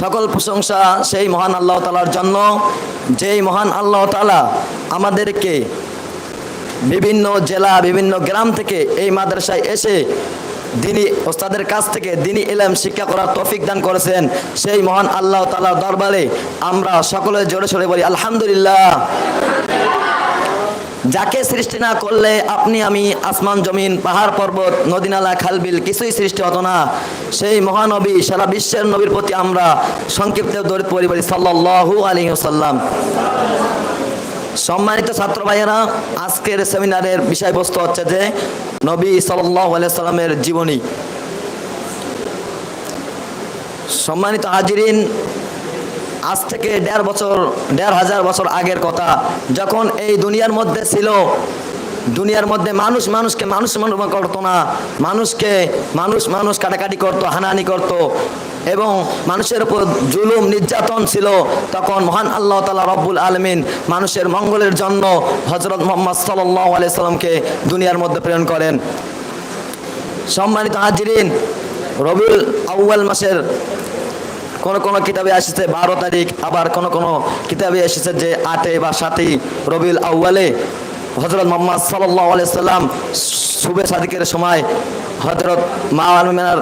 সকল প্রশংসা সেই মহান আল্লাহ তালার জন্য, যেই মহান আল্লাহ তালা আমাদেরকে বিভিন্ন জেলা, বিভিন্ন গ্রাম থেকে এই মাদ্রাসায় এসে দিনী ওস্তাদের কাছ থেকে দিনী এলাম শিক্ষা করার তৌফিক দান করেছেন। সেই মহান আল্লাহ তালার দরবারে আমরা সকলে জোরে সরে বলি, আলহামদুলিল্লাহ। যাকে সৃষ্টি না করলে আপনি আমি আসমান, জমিন, পাহাড়, পর্বত নদীনালা খালবিল কিছুই সৃষ্টি হতো না। সেই মহানবী, সারা বিশ্বের নবীর প্রতি আমরা সংক্ষিপ্ত দরিত পরিবারী সাল্লাহু আলী সাল্লাম সম্মানিত ছাত্র ভাইয়েরা, আজকের সেমিনারের বিষয়বস্তু হচ্ছে যে নবী সাল্লাহ সাল্লামের জীবনী। সম্মানিত হাজিরিন আজ থেকে দেড় বছর, দেড় হাজার বছর আগের কথা। যখন এই দুনিয়ার মধ্যে ছিল, দুনিয়ার মধ্যে মানুষ মানুষকে মানুষ মানুষ করতো না। মানুষকে মানুষ মানুষ কাটাকাটি করতো, হানাহানি করতো। এবং মানুষের উপর জুলুম, নির্যাতন ছিল। তখন মহান আল্লাহ তালা রব্বুল আলমিন মানুষের মঙ্গলের জন্য হজরত মোহাম্মদ সাল্লাহ আলাইসাল্লামকে দুনিয়ার মধ্যে প্রেরণ করেন। সম্মানিত হাজিরিন, রবিউল আউ্য়াল মাসের কোন কোন কিতাবে এসেছে বারো তারিখ, আবার কোন কোন কিতাবে এসেছে যে আটে বা সাতই রবিউল আউ্বালে হজরত মোহাম্মদ সাল্লাহ সাল্লাম শুভে সাদিকের সময় হজরত মা আমিনার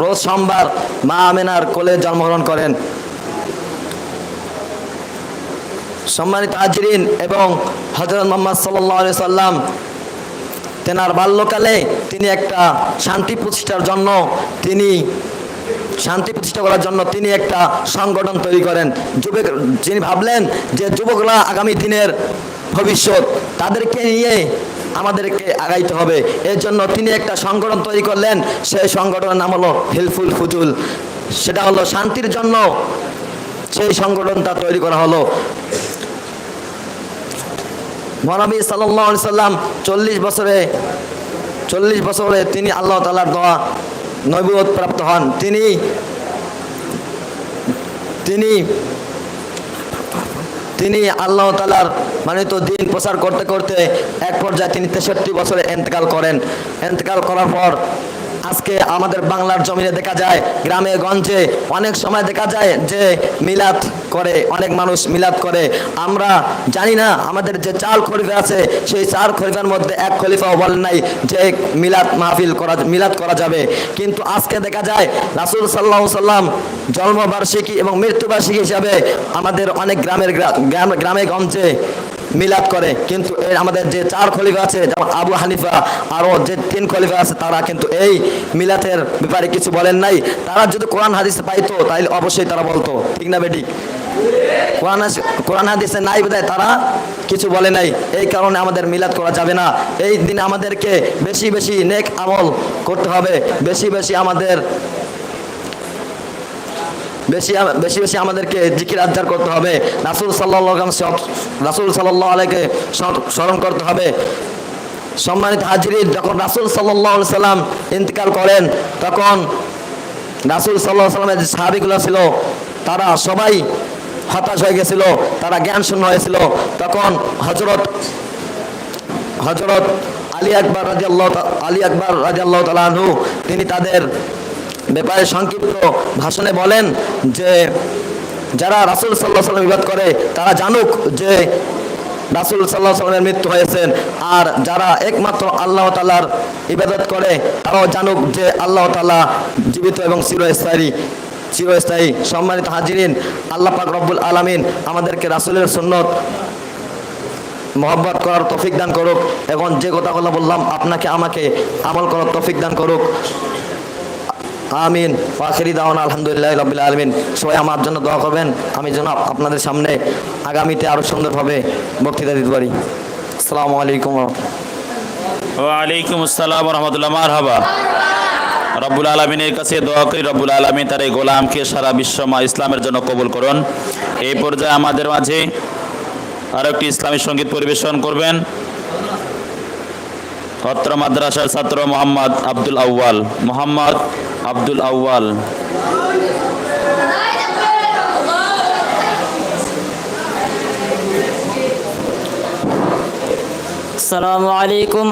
রোজ সোমবার মা আমিনার কোলে জন্মগ্রহণ করেন। সম্মানিত আজরিন এবং হজরত মোহাম্মদ সাল্লাহ সাল্লাম তেনার বাল্যকালে তিনি একটা শান্তি প্রতিষ্ঠার জন্য তিনি শান্তি প্রতিষ্ঠা করার জন্য তিনি একটা সংগঠন তৈরি করেন। যুবক, যিনি ভাবলেন যে যুবকরা আগামী দিনের ভবিষ্যৎ, তাদেরকে নিয়ে আমাদেরকে আগাইতে হবে। এর জন্য তিনি একটা সংগঠন তৈরি করলেন। সেই সংগঠনের নাম হলো হিলফুল ফুজুল। সেটা হলো শান্তির জন্য সেই সংগঠনটা তৈরি করা হলো। মহানবী সাল্লাম চল্লিশ বছরে চল্লিশ বছরে তিনি আল্লাহ তালার দোয়া নৈবত প্রাপ্ত হন। তিনি তিনি তিনি আল্লাহ তালার মানিত দিন প্রচার করতে করতে এক পর্যায়ে তিনি তেষট্টি বছরে এন্তকাল করেন। এন্তকাল করার পর আজকে আমাদের বাংলার জমিনে দেখা যায়, গ্রামে, গঞ্জে অনেক সময় দেখা যায় যে মিলাদ করে, অনেক মানুষ মিলাদ করে। আমরা জানি না আমাদের যে চাল খলিফা আছে, সেই চার খলিফার মধ্যে এক খলিফাও বলেন নাই যে মিলাদ মাহফিল করা, মিলাদ করা যাবে। কিন্তু আজকে দেখা যায়, রাসুল সাল্লাহ সাল্লাম জন্মবার্ষিকী এবং মৃত্যুবার্ষিকী হিসাবে আমাদের অনেক গ্রামের গ্রাম, গ্রামে, গঞ্জে মিলাদ করে। কিন্তু এর আমাদের যে চার খলিফা আছে, যেমন আবু হানিফা আরও যে তিন খলিফা আছে, তারা কিন্তু এই মিলাতের ব্যাপারে কিছু বলেন নাই। তারা যদি কোরআন হাদিস পাইতো তাহলে অবশ্যই তারা বলতো। ঠিক না বেটি কোরআন কোরআন হাদিসে নাই বোধহয় তারা কিছু বলে নাই। এই কারণে আমাদের মিলাদ করা যাবে না। এই দিনে আমাদেরকে বেশি বেশি নেক আমল করতে হবে। বেশি বেশি আমাদের বেশি বেশি বেশি আমাদেরকে জিকির আজ্জার করতে হবে। রাসুল সাল্লাহ রাসুল সাল্লাহ আলাইকে স্মরণ করতে হবে। সম্মানিত হাজির যখন রাসুল সাল্লাহ সাল্লাম ইন্তেকাল করেন, তখন রাসুল সাল্লাহ সাল্লামের যে সাহাবিগুলো ছিল, তারা সবাই হতাশ হয়ে গেছিল, তারা জ্ঞান শূন্য হয়েছিল। তখন হজরত হজরত আলী আকবর রাজিয়াল্লাহ আলী আকবর রাজিয়াল্লাহ তালাহু তিনি তাদের ব্যাপারে সংক্ষিপ্ত ভাষণে বলেন যে, যারা রাসুল সাল্লাহ সাল্লাম ইবাদ করে, তারা জানুক যে রাসুল সাল্লাহ সাল্লামের মৃত্যু হয়েছেন। আর যারা একমাত্র আল্লাহ তালার ইবাদত করে, তারাও জানুক যে আল্লাহ তালা জীবিত এবং চিরস্থায়ী চিরস্থায়ী সম্মানিত হাজিরিন। আল্লাহ পাক রব্বুল আলমিন আমাদেরকে রাসুলের সুন্নত, মহব্বত করার তফিক দান করুক। এবং যে কথাগুলো বললাম, আপনাকে, আমাকে আমল করার তফিক দান করুক। আমিন। ফাখরি দাওয়ান, আলহামদুলিল্লাহ রবিল আলমিন। সবাই আমার জন্য দোয়া করবেন। আমি যেন আপনাদের সামনে আগামীতে আরও সুন্দরভাবে বক্তৃতা দিতে পারি। আসসালামু আলাইকুম ওয়ালাইকুম আসসালাম রহমতুল্লাহ। মার হাবা রব্বুল আলমিনের কাছে দোয়া করি, রব্বুল আলমিন তার এই গোলামকে সারা বিশ্বমা ইসলামের জন্য কবুল করুন। এই পর্যায়ে আমাদের মাঝে আরও একটি ইসলামী সংগীত পরিবেশন করবেন। অত্র মাদ্রাসার ছাত্র মোহাম্মদ আব্দুল আউয়াল। মোহাম্মদ আব্দুল আউয়াল। আসসালামু আলাইকুম।